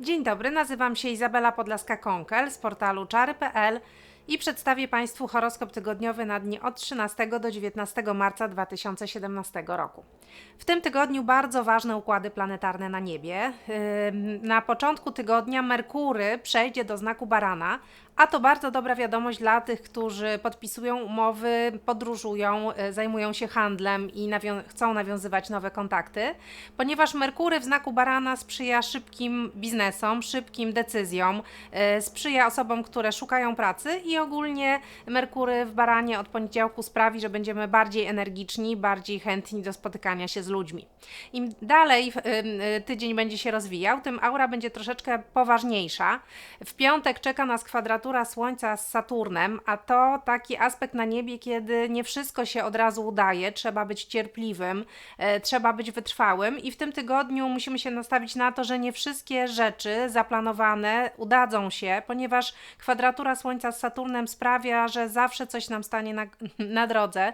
Dzień dobry, nazywam się Izabela Podlaska-Konkel z portalu czary.pl i przedstawię Państwu horoskop tygodniowy na dni od 13 do 19 marca 2017 roku. W tym tygodniu bardzo ważne układy planetarne na niebie. Na początku tygodnia Merkury przejdzie do znaku Barana, a to bardzo dobra wiadomość dla tych, którzy podpisują umowy, podróżują, y, zajmują się handlem i nawią- chcą nawiązywać nowe kontakty, ponieważ Merkury w znaku Barana sprzyja szybkim biznesom, szybkim decyzjom, y, sprzyja osobom, które szukają pracy i ogólnie Merkury w Baranie od poniedziałku sprawi, że będziemy bardziej energiczni, bardziej chętni do spotykania się z ludźmi. Im dalej y, tydzień będzie się rozwijał, tym aura będzie troszeczkę poważniejsza. W piątek czeka nas kwadratura Słońca z Saturnem, a to taki aspekt na niebie, kiedy nie wszystko się od razu udaje, trzeba być cierpliwym, e, trzeba być wytrwałym i w tym tygodniu musimy się nastawić na to, że nie wszystkie rzeczy zaplanowane udadzą się, ponieważ kwadratura Słońca z Saturnem sprawia, że zawsze coś nam stanie na, na drodze.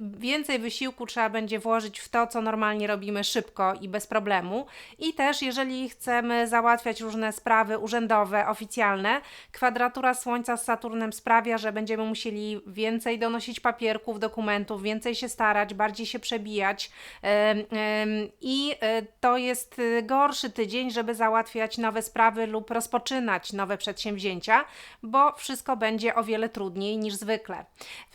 Więcej wysiłku trzeba będzie włożyć w to, co normalnie robimy szybko i bez problemu. I też, jeżeli chcemy załatwiać różne sprawy urzędowe, oficjalne, kwadratura Słońca z Saturnem sprawia, że będziemy musieli więcej donosić papierków, dokumentów, więcej się starać, bardziej się przebijać. I y, to jest y, gorszy tydzień, żeby załatwiać nowe sprawy lub rozpoczynać nowe przedsięwzięcia, bo wszystko będzie o wiele trudniej niż zwykle.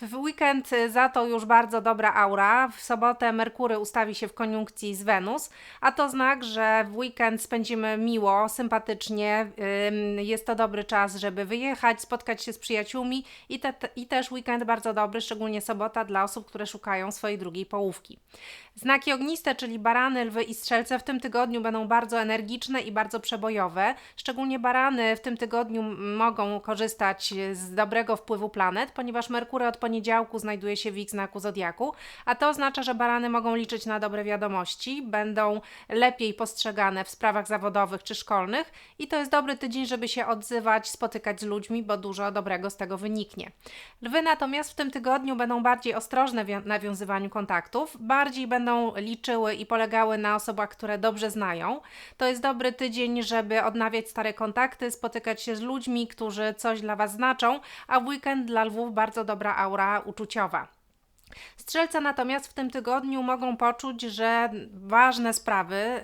W weekend y, za to już bardzo dobra aura. W sobotę Merkury ustawi się w koniunkcji z Wenus, a to znak, że w weekend spędzimy miło, sympatycznie. Ym, Jest to dobry czas, żeby wyjechać, spotkać się z przyjaciółmi i, te, i też weekend bardzo dobry, szczególnie sobota dla osób, które szukają swojej drugiej połówki. Znaki ogniste, czyli barany, lwy i strzelce w tym tygodniu będą bardzo energiczne i bardzo przebojowe. Szczególnie barany w tym tygodniu mogą korzystać z dobrego wpływu planet, ponieważ Merkury od poniedziałku znajduje się w ich znaku zodiaku, a to oznacza, że barany mogą liczyć na dobre wiadomości, będą lepiej postrzegane w sprawach zawodowych czy szkolnych i to jest dobry tydzień, żeby się odzywać, spotykać z ludźmi, bo dużo dobrego z tego wyniknie. Lwy natomiast w tym tygodniu będą bardziej ostrożne w nawiązywaniu kontaktów, bardziej będą liczyły i polegały na osobach, które dobrze znają. To jest dobry tydzień, żeby odnawiać stare kontakty, spotykać się z ludźmi, którzy coś dla Was znaczą, a weekend dla lwów bardzo dobra aura uczuciowa. Strzelce natomiast w tym tygodniu mogą poczuć, że ważne sprawy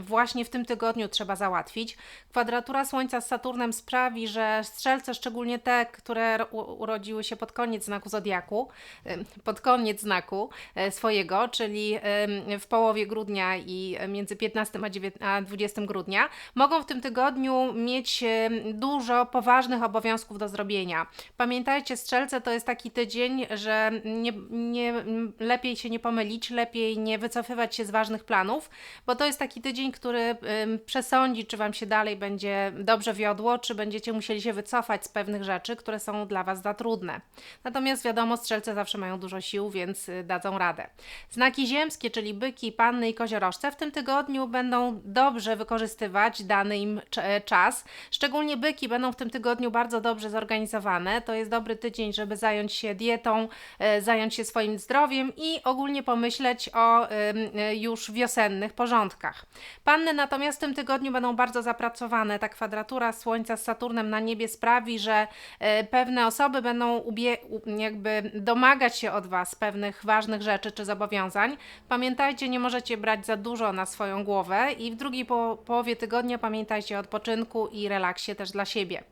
właśnie w tym tygodniu trzeba załatwić. Kwadratura Słońca z Saturnem sprawi, że strzelce, szczególnie te, które urodziły się pod koniec znaku zodiaku, pod koniec znaku e, swojego, czyli w połowie grudnia i między 15 a 9 a 20 grudnia, mogą w tym tygodniu mieć dużo poważnych obowiązków do zrobienia. Pamiętajcie, strzelce to jest taki tydzień, że nie, nie, lepiej się nie pomylić, lepiej nie wycofywać się z ważnych planów, bo to jest taki tydzień, który przesądzi, czy Wam się dalej będzie dobrze wiodło, czy będziecie musieli się wycofać z pewnych rzeczy, które są dla Was za trudne. Natomiast wiadomo, strzelce zawsze mają dużo sił, więc y, dadzą radę. Znaki ziemskie, czyli byki, panny i koziorożce w tym tygodniu będą dobrze wykorzystywać dany im e, czas. Szczególnie byki będą w tym tygodniu bardzo dobrze zorganizowane. To jest dobry tydzień, żeby zająć się dietą, e, zająć się swoim zdrowiem i ogólnie pomyśleć o e, już wiosennych porządkach. Panny natomiast w tym tygodniu będą bardzo zapracowane. Ta kwadratura Słońca z Saturnem na niebie sprawi, że e, pewne osoby będą jakby domagać się od Was pewnych ważnych rzeczy czy zobowiązań. Pamiętajcie, nie możecie brać za dużo na swoją głowę i w drugiej po- połowie tygodnia pamiętajcie o odpoczynku i relaksie też dla siebie.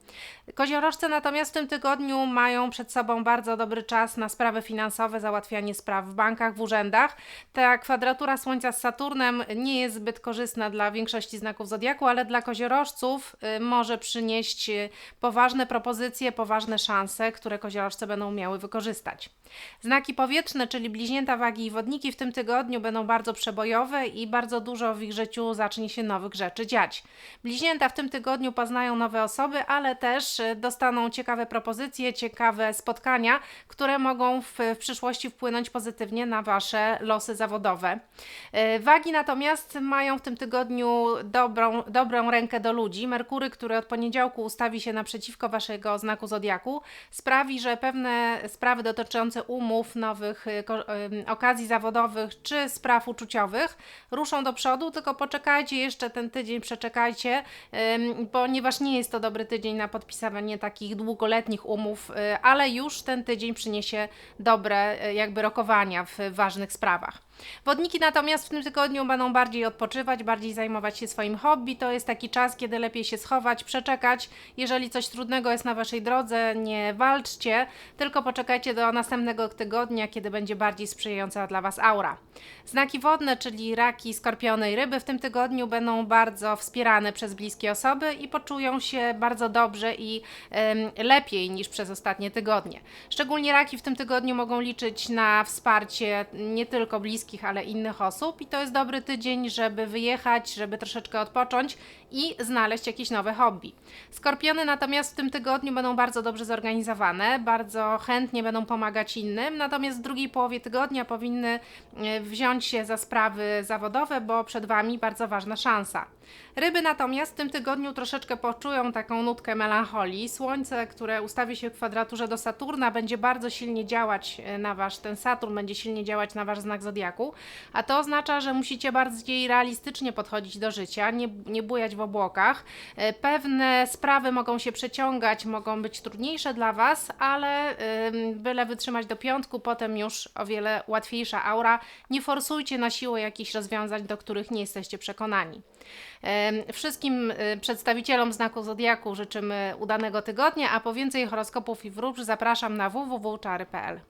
Koziorożce natomiast w tym tygodniu mają przed sobą bardzo dobry czas na sprawy finansowe, załatwianie spraw w bankach, w urzędach. Ta kwadratura Słońca z Saturnem nie jest zbyt korzystna dla większości znaków zodiaku, ale dla koziorożców y, może przynieść y, poważne propozycje, poważne szanse, które koziorożce będą miały wykorzystać. Znaki powietrzne, czyli bliźnięta, wagi i wodniki w tym tygodniu będą bardzo przebojowe i bardzo dużo w ich życiu zacznie się nowych rzeczy dziać. Bliźnięta w tym tygodniu poznają nowe osoby, ale też dostaną ciekawe propozycje, ciekawe spotkania, które mogą w, w przyszłości wpłynąć pozytywnie na Wasze losy zawodowe. E, Wagi natomiast mają w tym tygodniu dobrą, dobrą rękę do ludzi. Merkury, który od poniedziałku ustawi się naprzeciwko Waszego znaku zodiaku, sprawi, że pewne sprawy dotyczące umów, nowych ko- ym, okazji zawodowych czy spraw uczuciowych ruszą do przodu, tylko poczekajcie jeszcze ten tydzień, przeczekajcie, ponieważ nie jest to dobry tydzień na podpisywanie takich długoletnich umów, y, ale już ten tydzień przyniesie dobre y, jakby rokowania w ważnych sprawach. Wodniki natomiast w tym tygodniu będą bardziej odpoczywać, bardziej zajmować się swoim hobby. To jest taki czas, kiedy lepiej się schować, przeczekać. Jeżeli coś trudnego jest na waszej drodze, nie walczcie, tylko poczekajcie do następnego tygodnia, kiedy będzie bardziej sprzyjająca dla was aura. Znaki wodne, czyli raki, skorpiony i ryby w tym tygodniu będą bardzo wspierane przez bliskie osoby i poczują się bardzo dobrze i lepiej niż przez ostatnie tygodnie. Szczególnie raki w tym tygodniu mogą liczyć na wsparcie nie tylko bliskich, ale innych osób. I to jest dobry tydzień, żeby wyjechać, żeby troszeczkę odpocząć i znaleźć jakieś nowe hobby. Skorpiony natomiast w tym tygodniu będą bardzo dobrze zorganizowane, bardzo chętnie będą pomagać innym, natomiast w drugiej połowie tygodnia powinny e, wziąć się za sprawy zawodowe, bo przed Wami bardzo ważna szansa. Ryby natomiast w tym tygodniu troszeczkę poczują taką nutkę melancholii. Słońce, które ustawi się w kwadraturze do Saturna, będzie bardzo silnie działać e, na Wasz, ten Saturn będzie silnie działać na Wasz znak zodiaku, a to oznacza, że musicie bardziej realistycznie podchodzić do życia, nie, nie bujać w obłokach. E, Pewne sprawy mogą się przeciągać, mogą być trudniejsze dla Was, ale byle wytrzymać do piątku, potem już o wiele łatwiejsza aura. Nie forsujcie na siłę jakichś rozwiązań, do których nie jesteście przekonani. Wszystkim y, przedstawicielom znaku Zodiaku życzymy udanego tygodnia, a po więcej horoskopów i wróż zapraszam na www.czary.pl.